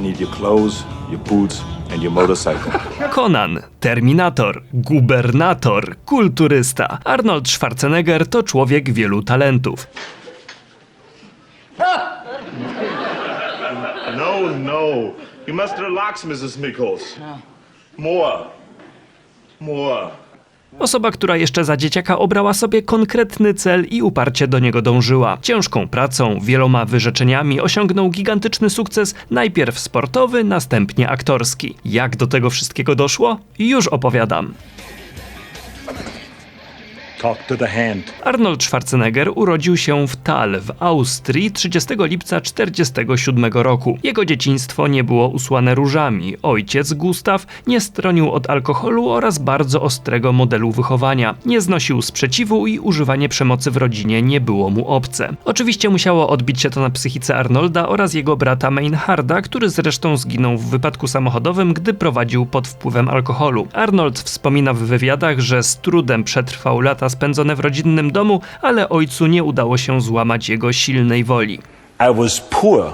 I need your clothes, your boots, and your motorcycle. Conan, Terminator, gubernator, kulturysta. Arnold Schwarzenegger to człowiek wielu talentów. No, no. You must relax, Mrs. Mickles. More. More. Osoba, która jeszcze za dzieciaka obrała sobie konkretny cel i uparcie do niego dążyła. Ciężką pracą, wieloma wyrzeczeniami osiągnął gigantyczny sukces, najpierw sportowy, następnie aktorski. Jak do tego wszystkiego doszło? Już opowiadam. Arnold Schwarzenegger urodził się w Thal w Austrii 30 lipca 1947 roku. Jego dzieciństwo nie było usłane różami. Ojciec Gustaw nie stronił od alkoholu oraz bardzo ostrego modelu wychowania. Nie znosił sprzeciwu i używanie przemocy w rodzinie nie było mu obce. Oczywiście musiało odbić się to na psychice Arnolda oraz jego brata Meinharda, który zresztą zginął w wypadku samochodowym, gdy prowadził pod wpływem alkoholu. Arnold wspomina w wywiadach, że z trudem przetrwał lata spędzone w rodzinnym domu, ale ojcu nie udało się złamać jego silnej woli. I was poor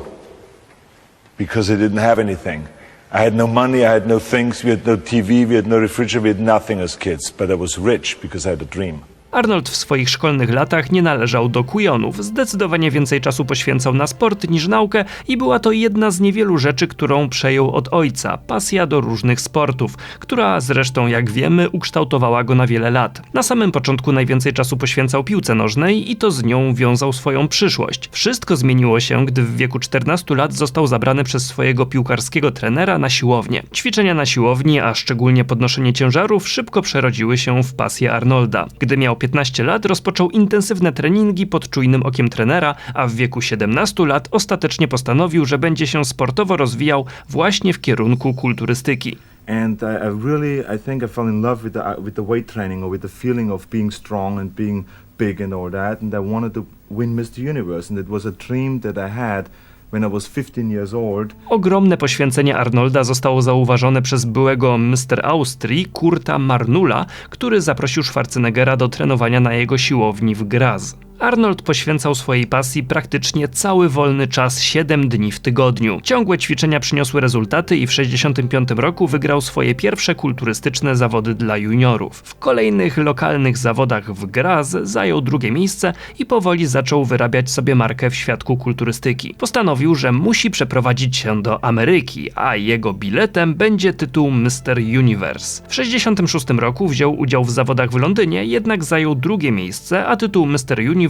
because I didn't have anything. I had no money, I had no things, we had no TV, we had no refrigerator, we had nothing as kids. But I was rich because I had a dream. Arnold w swoich szkolnych latach nie należał do kujonów. Zdecydowanie więcej czasu poświęcał na sport niż naukę i była to jedna z niewielu rzeczy, którą przejął od ojca pasja do różnych sportów, która zresztą, jak wiemy, ukształtowała go na wiele lat. Na samym początku najwięcej czasu poświęcał piłce nożnej i to z nią wiązał swoją przyszłość. Wszystko zmieniło się, gdy w wieku 14 lat został zabrany przez swojego piłkarskiego trenera na siłownię. Ćwiczenia na siłowni, a szczególnie podnoszenie ciężarów, szybko przerodziły się w pasję Arnolda. Gdy miał 15 lat, rozpoczął intensywne treningi pod czujnym okiem trenera, a w wieku 17 lat ostatecznie postanowił, że będzie się sportowo rozwijał właśnie w kierunku kulturystyki. And I, I really, I think I fell in love with the, uh, with the weight training or with the feeling of being strong and being big and all that. And I wanted to win Mr. Universe. And it was a dream that I had when I was 15 years old. Ogromne poświęcenie Arnolda zostało zauważone przez byłego Mr. Austrii Kurta Marnula, który zaprosił Schwarzeneggera do trenowania na jego siłowni w Graz. Arnold poświęcał swojej pasji praktycznie cały wolny czas 7 dni w tygodniu. Ciągłe ćwiczenia przyniosły rezultaty i w 65 roku wygrał swoje pierwsze kulturystyczne zawody dla juniorów. W kolejnych lokalnych zawodach w Graz zajął drugie miejsce i powoli zaczął wyrabiać sobie markę w świadku kulturystyki. Postanowił, że musi przeprowadzić się do Ameryki, a jego biletem będzie tytuł Mr. Universe. W 66 roku wziął udział w zawodach w Londynie, jednak zajął drugie miejsce, a tytuł Mr. Universe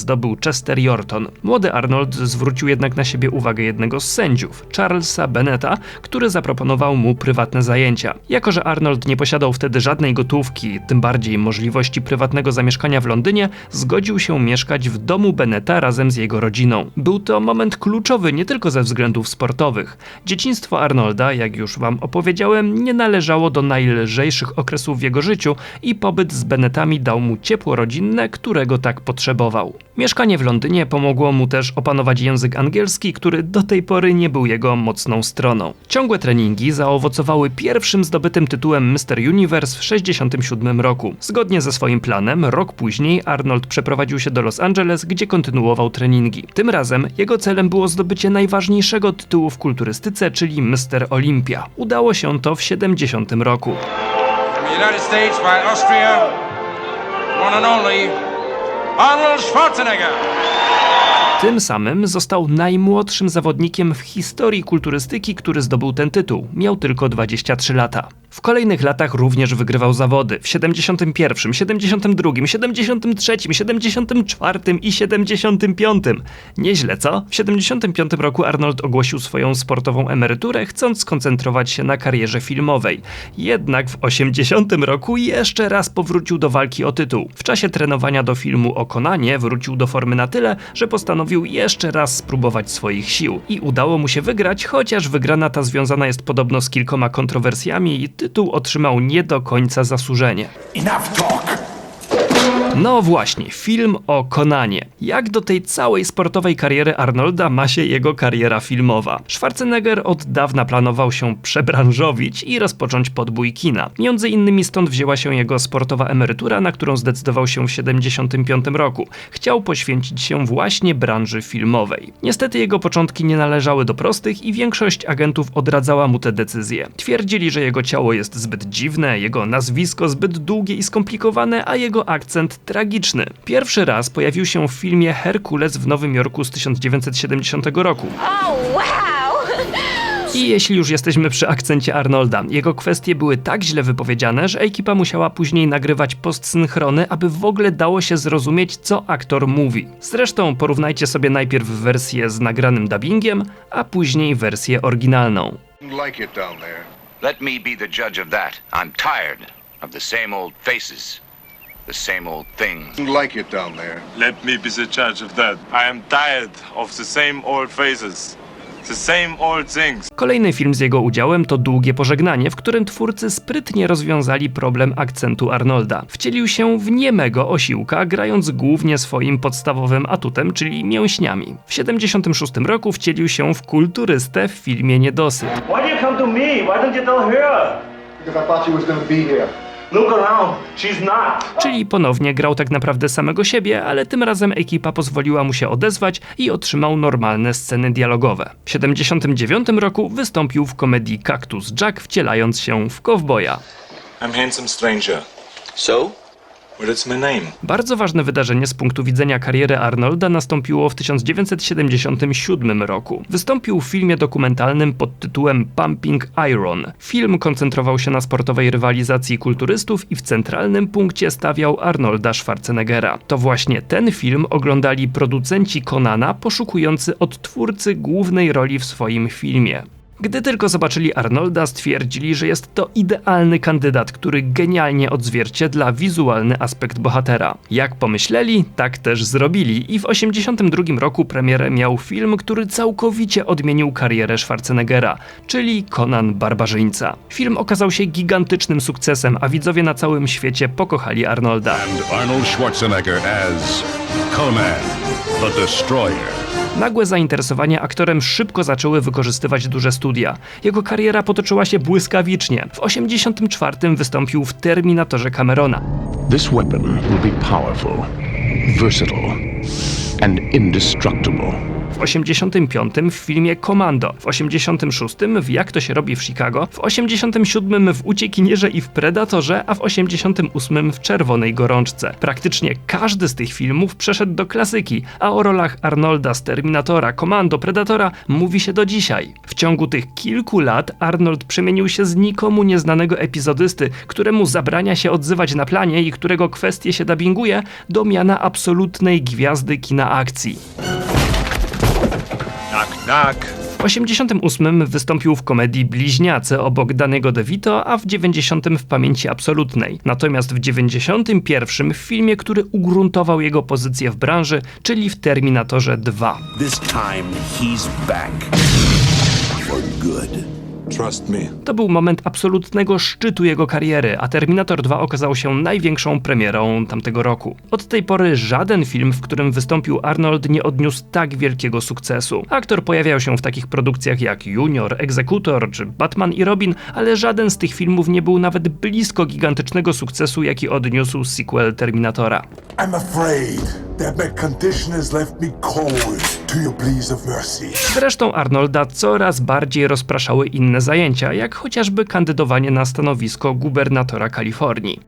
zdobył Chester Yorton. Młody Arnold zwrócił jednak na siebie uwagę jednego z sędziów, Charlesa Benneta, który zaproponował mu prywatne zajęcia. Jako, że Arnold nie posiadał wtedy żadnej gotówki, tym bardziej możliwości prywatnego zamieszkania w Londynie, zgodził się mieszkać w domu Benneta razem z jego rodziną. Był to moment kluczowy nie tylko ze względów sportowych. Dzieciństwo Arnolda, jak już wam opowiedziałem, nie należało do najlżejszych okresów w jego życiu i pobyt z Bennetami dał mu ciepło rodzinne, którego tak potrzebował. Mieszkanie w Londynie pomogło mu też opanować język angielski, który do tej pory nie był jego mocną stroną. Ciągłe treningi zaowocowały pierwszym zdobytym tytułem Mr. Universe w 1967 roku. Zgodnie ze swoim planem, rok później Arnold przeprowadził się do Los Angeles, gdzie kontynuował treningi. Tym razem jego celem było zdobycie najważniejszego tytułu w kulturystyce, czyli Mr. Olympia. Udało się to w 70 roku. From the United States by Austria, one and only Arnold Schwarzenegger. Tym samym został najmłodszym zawodnikiem w historii kulturystyki, który zdobył ten tytuł. Miał tylko 23 lata. W kolejnych latach również wygrywał zawody. W 71, 72, 73, 74 i 75. Nieźle, co? W 75 roku Arnold ogłosił swoją sportową emeryturę, chcąc skoncentrować się na karierze filmowej. Jednak w 80 roku jeszcze raz powrócił do walki o tytuł. W czasie trenowania do filmu o Konanie wrócił do formy na tyle, że postanowił jeszcze raz spróbować swoich sił. I udało mu się wygrać, chociaż wygrana ta związana jest podobno z kilkoma kontrowersjami i tytuł otrzymał nie do końca zasłużenie. Enough talk. No właśnie, film o Konanie. Jak do tej całej sportowej kariery Arnolda ma się jego kariera filmowa? Schwarzenegger od dawna planował się przebranżowić i rozpocząć podbój kina. Między innymi stąd wzięła się jego sportowa emerytura, na którą zdecydował się w 75 roku. Chciał poświęcić się właśnie branży filmowej. Niestety jego początki nie należały do prostych i większość agentów odradzała mu te decyzje. Twierdzili, że jego ciało jest zbyt dziwne, jego nazwisko zbyt długie i skomplikowane, a jego akcent tragiczny. Pierwszy raz pojawił się w filmie Herkules w Nowym Jorku z 1970 roku. Oh, wow! I jeśli już jesteśmy przy akcencie Arnolda, jego kwestie były tak źle wypowiedziane, że ekipa musiała później nagrywać postsynchrony, aby w ogóle dało się zrozumieć, co aktor mówi. Zresztą porównajcie sobie najpierw wersję z nagranym dubbingiem, a później wersję oryginalną. like it down there. Let me be the judge of that. I'm tired of the same old faces, the same old things. Like it down there. Let me be the judge of that. I am tired of the same old faces, the same old things. Kolejny film z jego udziałem to Długie Pożegnanie, w którym twórcy sprytnie rozwiązali problem akcentu Arnolda. Wcielił się w niemego osiłka, grając głównie swoim podstawowym atutem, czyli mięśniami. W 76 roku wcielił się w kulturystę w filmie Niedosyt. Why do you come to me? Why don't you tell her? Because I thought she was going to be here. Czyli ponownie grał tak naprawdę samego siebie, ale tym razem ekipa pozwoliła mu się odezwać i otrzymał normalne sceny dialogowe. W 79 roku wystąpił w komedii Cactus Jack, wcielając się w kowboja. I'm handsome stranger. So? Bardzo ważne wydarzenie z punktu widzenia kariery Arnolda nastąpiło w 1977 roku. Wystąpił w filmie dokumentalnym pod tytułem Pumping Iron. Film koncentrował się na sportowej rywalizacji kulturystów i w centralnym punkcie stawiał Arnolda Schwarzeneggera. To właśnie ten film oglądali producenci Conana poszukujący odtwórcy głównej roli w swoim filmie. Gdy tylko zobaczyli Arnolda, stwierdzili, że jest to idealny kandydat, który genialnie odzwierciedla wizualny aspekt bohatera. Jak pomyśleli, tak też zrobili i w 1982 roku premierę miał film, który całkowicie odmienił karierę Schwarzeneggera, czyli Conan Barbarzyńca. Film okazał się gigantycznym sukcesem, a widzowie na całym świecie pokochali Arnolda. and Arnold Schwarzenegger as Conan the Destroyer. Nagłe zainteresowanie aktorem szybko zaczęły wykorzystywać duże studia. Jego kariera potoczyła się błyskawicznie. W 1984 wystąpił w Terminatorze Camerona. This weapon will be powerful, versatile, and indestructible. W 85 w filmie Commando, w 86 w Jak to się robi w Chicago, w 87 w Uciekinierze i w Predatorze, a w 88 w Czerwonej Gorączce. Praktycznie każdy z tych filmów przeszedł do klasyki, a o rolach Arnolda z Terminatora, Commando, Predatora mówi się do dzisiaj. W ciągu tych kilku lat Arnold przemienił się z nikomu nieznanego epizodysty, któremu zabrania się odzywać na planie i którego kwestie się dubbinguje, do miana absolutnej gwiazdy kina akcji. Knock. W 88 wystąpił w komedii Bliźniacy obok Danego DeVito, a w 90 w Pamięci Absolutnej. Natomiast w 91 w filmie, który ugruntował jego pozycję w branży, czyli w Terminatorze 2. This time he's back. For good. Trust me. To był moment absolutnego szczytu jego kariery, a Terminator 2 okazał się największą premierą tamtego roku. Od tej pory żaden film, w którym wystąpił Arnold, nie odniósł tak wielkiego sukcesu. Aktor pojawiał się w takich produkcjach jak Junior, Executor czy Batman i Robin, ale żaden z tych filmów nie był nawet blisko gigantycznego sukcesu, jaki odniósł sequel Terminatora. I'm afraid that my condition has left me cold to your pleas of mercy. Zresztą Arnolda coraz bardziej rozpraszały inne zajęcia, jak chociażby kandydowanie na stanowisko gubernatora Kalifornii.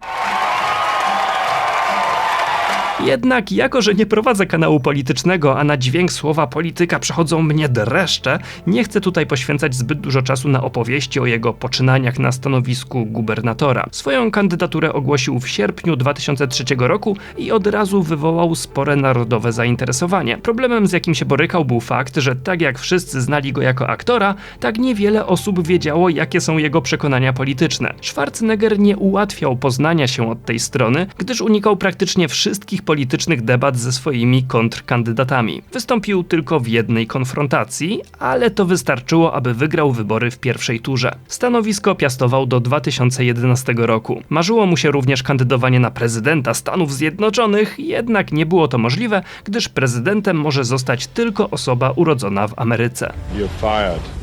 Jednak, jako że nie prowadzę kanału politycznego, a na dźwięk słowa polityka przechodzą mnie dreszcze, nie chcę tutaj poświęcać zbyt dużo czasu na opowieści o jego poczynaniach na stanowisku gubernatora. Swoją kandydaturę ogłosił w sierpniu 2003 roku i od razu wywołał spore narodowe zainteresowanie. Problemem, z jakim się borykał, był fakt, że tak jak wszyscy znali go jako aktora, tak niewiele osób wiedziało, jakie są jego przekonania polityczne. Schwarzenegger nie ułatwiał poznania się od tej strony, gdyż unikał praktycznie wszystkich politycznych debat ze swoimi kontrkandydatami. Wystąpił tylko w jednej konfrontacji, ale to wystarczyło, aby wygrał wybory w pierwszej turze. Stanowisko piastował do 2011 roku. Marzyło mu się również kandydowanie na prezydenta Stanów Zjednoczonych, jednak nie było to możliwe, gdyż prezydentem może zostać tylko osoba urodzona w Ameryce. You're fired.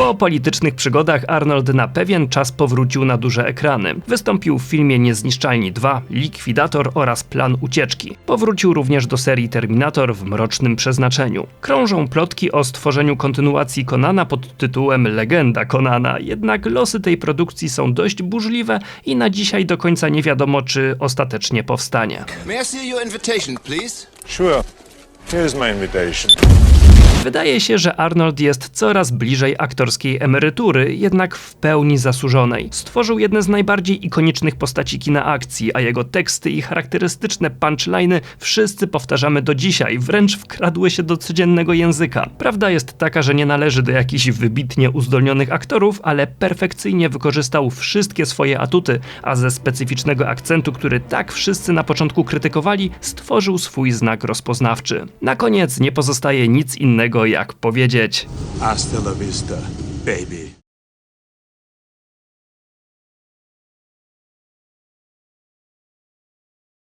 Po politycznych przygodach Arnold na pewien czas powrócił na duże ekrany. Wystąpił w filmie Niezniszczalni 2, Likwidator oraz Plan Ucieczki. Powrócił również do serii Terminator w Mrocznym Przeznaczeniu. Krążą plotki o stworzeniu kontynuacji Konana pod tytułem Legenda Konana, jednak losy tej produkcji są dość burzliwe i na dzisiaj do końca nie wiadomo, czy ostatecznie powstanie. May I see your invitation, please? Sure. Here's my invitation. Wydaje się, że Arnold jest coraz bliżej aktorskiej emerytury, jednak w pełni zasłużonej. Stworzył jedne z najbardziej ikonicznych postaci kina akcji, a jego teksty i charakterystyczne punchliny wszyscy powtarzamy do dzisiaj, wręcz wkradły się do codziennego języka. Prawda jest taka, że nie należy do jakichś wybitnie uzdolnionych aktorów, ale perfekcyjnie wykorzystał wszystkie swoje atuty, a ze specyficznego akcentu, który tak wszyscy na początku krytykowali, stworzył swój znak rozpoznawczy. Na koniec nie pozostaje nic innego jak powiedzieć. Hasta la vista, baby.